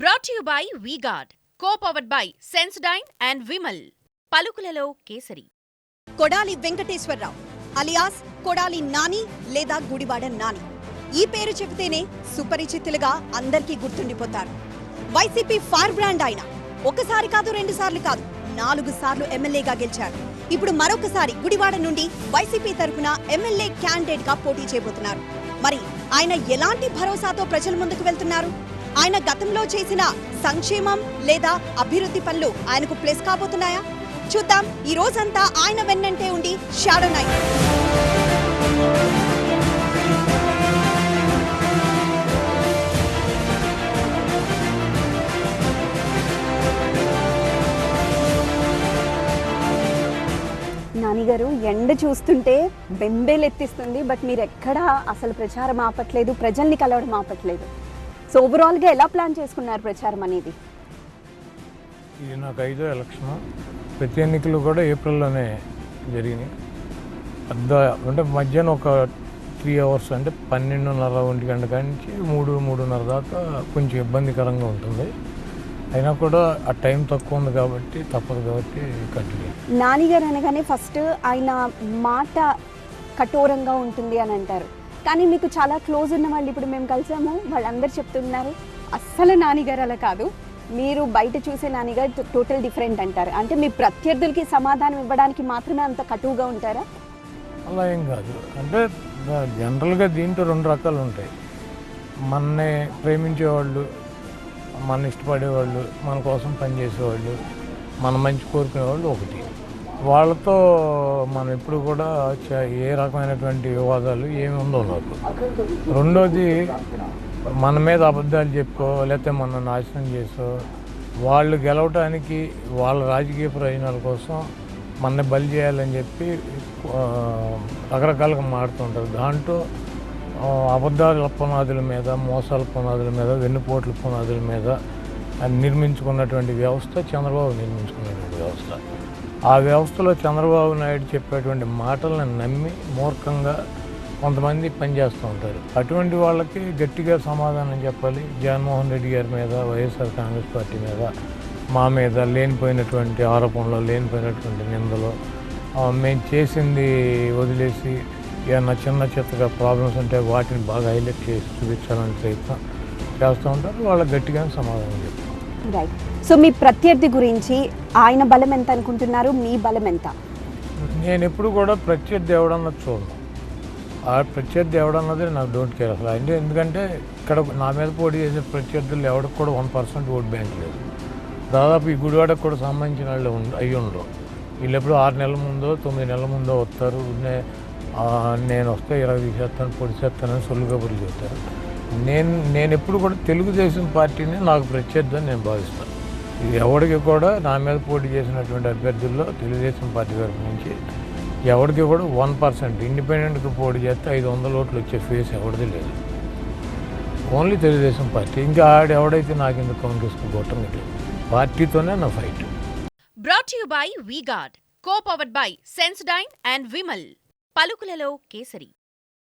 Brought you by V Guard co powered by Sensodyne and Vimal పలుకులలో Kesari. Kodali Venkateswararao alias Kodali Nani లేదా గుడివాడ నాని. ఈ పేరు చెబితేనే సుపరిచితులుగా అందరికీ గుర్తుండిపోతారు. వైసీపీ ఫార్ బ్రాండ్ ఆయన. ఒకసారి కాదు రెండు సార్లు కాదు నాలుగు సార్లు ఎమ్మెల్యేగా గెలిచారు. ఇప్పుడు మరొకసారి గుడివాడ నుండి వైసీపీ తరఫున ఎమ్మెల్యే క్యాండిడేట్గా పోటీ చేయబోతున్నారు. మరి ఆయన ఎలాంటి భరోసాతో ప్రజల ముందుకు వెళ్తున్నారు? ఆయన గతంలో చేసిన సంక్షేమం లేదా అభివృద్ధి పనులు ఆయనకు ప్లస్ కాబోతున్నాయా? చూద్దాం. ఈ రోజంతా ఆయన వెన్నంటే ఉండి షాడో నైట్ నానిగారు ఎండ చూస్తుంటే బెంబేలెత్తిస్తుంది బట్ మీరు ఎక్కడా అసలు ప్రచారం ఆపట్లేదు ప్రజల్ని కలవడం ఆపట్లేదు. సో ఓవరాల్గా ఎలా ప్లాన్ చేసుకున్నారు ప్రచారం అనేది? ఇది నాకు ఐదో ఎలక్షన్. ప్రతి ఎన్నికలు కూడా ఏప్రిల్లోనే జరిగినాయి. పెద్ద అంటే మధ్యాహ్నం ఒక త్రీ అవర్స్ అంటే పన్నెండున్నర ఒంటి గంట నుంచి మూడు మూడున్నర దాకా కొంచెం ఇబ్బందికరంగా ఉంటుంది. అయినా కూడా ఆ టైం తక్కువ ఉంది కాబట్టి తప్పదు కాబట్టి కంటిన్యూ నానిగారు అనగానే ఫస్ట్ ఆయన మాట కఠోరంగా ఉంటుంది అని అంటారు. కానీ మీకు చాలా క్లోజ్ ఉన్న వాళ్ళు ఇప్పుడు మేము కలిసాము వాళ్ళందరూ చెప్తున్నారు. అస్సలు నానిగారు అలా కాదు. మీరు బయట చూసే నానిగారు టోటల్ డిఫరెంట్ అంటారు. అంటే మీ ప్రత్యర్థులకి సమాధానం ఇవ్వడానికి మాత్రమే అంత కటువుగా ఉంటారా? అలా ఏం కాదు. అంటే జనరల్గా దీంట్లో రెండు రకాలు ఉంటాయి. మనని ప్రేమించేవాళ్ళు మన ఇష్టపడేవాళ్ళు మన కోసం పనిచేసేవాళ్ళు మన మంచి కోరుకునేవాళ్ళు ఒకటి. వాళ్ళతో మనం ఎప్పుడు కూడా ఏ రకమైనటువంటి వివాదాలు ఏమి ఉండవు నాకు రెండోది మన మీద అబద్ధాలు చెప్పుకో లేకపోతే మన నాశనం చేసో. వాళ్ళు గెలవటానికి వాళ్ళ రాజకీయ ప్రయోజనాల కోసం మనని బలి చేయాలని చెప్పి రకరకాలుగా మాడుతుంటారు దాంట్లో అబద్ధాల పునాదుల మీద మోసాల పునాదుల మీద వెన్నుపోట్ల పునాదుల మీద నిర్మించుకున్నటువంటి వ్యవస్థ చంద్రబాబు నిర్మించుకున్నటువంటి వ్యవస్థ. ఆ వ్యవస్థలో చంద్రబాబు నాయుడు చెప్పేటువంటి మాటలను నమ్మి మూర్ఖంగా కొంతమంది పనిచేస్తూ ఉంటారు. అటువంటి వాళ్ళకి గట్టిగా సమాధానం చెప్పాలి. జగన్మోహన్ రెడ్డి గారి మీద వైఎస్ఆర్ కాంగ్రెస్ పార్టీ మీద మా మీద లేనిపోయినటువంటి ఆరోపణలు లేనిపోయినటువంటి నిందలు మేము చేసింది వదిలేసి ఏమన్నా చిన్న చిత్తగా ప్రాబ్లమ్స్ ఉంటే వాటిని బాగా హైలైట్ చేసి చూపించాలని ప్రయత్నం చేస్తూ ఉంటారు. వాళ్ళకి గట్టిగానే సమాధానం చెప్తారు రైట్ సో మీ ప్రత్యర్థి గురించి ఆయన బలం ఎంత అనుకుంటున్నారు? మీ బలం ఎంత? నేను ఎప్పుడు కూడా ప్రత్యర్థి ఎవడన్నది చూడను. ఆ ప్రత్యర్థి ఎవడన్నది నాకు డోంట్ కేర్ అసలు. అంటే ఎందుకంటే ఇక్కడ నా మీద పోటీ చేసే ప్రత్యర్థులు ఎవరికి కూడా వన్ పర్సెంట్ ఓట్ బ్యాంక్ లేదు. దాదాపు ఈ గుడివాడకు కూడా సంబంధించిన వాళ్ళు అయ్యి ఉండరు. వీళ్ళు ఎప్పుడు ఆరు నెలల ముందో తొమ్మిది నెలల ముందో వస్తారు. నేను వస్తే ఇరవై తీసేస్తాను పొడి చేస్తానని సొల్లు కబుర్లు చెప్తారు. నేను నేను ఎప్పుడు కూడా తెలుగుదేశం పార్టీని నాకు ప్రత్యర్థి అని నేను భావిస్తాను. ఇది ఎవరికి కూడా నా మీద పోటీ చేసినటువంటి అభ్యర్థుల్లో తెలుగుదేశం పార్టీ తరఫు నుంచి ఎవరికి కూడా వన్ పర్సెంట్ ఇండిపెండెంట్గా పోటీ చేస్తే ఐదు వందల ఓట్లు వచ్చే ఫేస్ ఎవరిది లేదు. Only Telugudesam party. ఇంకా ఆడ ఎవడైతే నాకు ఎందుకు కాంగ్రెస్ గొట్టం లేదు? పార్టీతోనే నా fight. Brought you by V Guard co powered by Sensodyne and Vimal పలుకులలో kesari.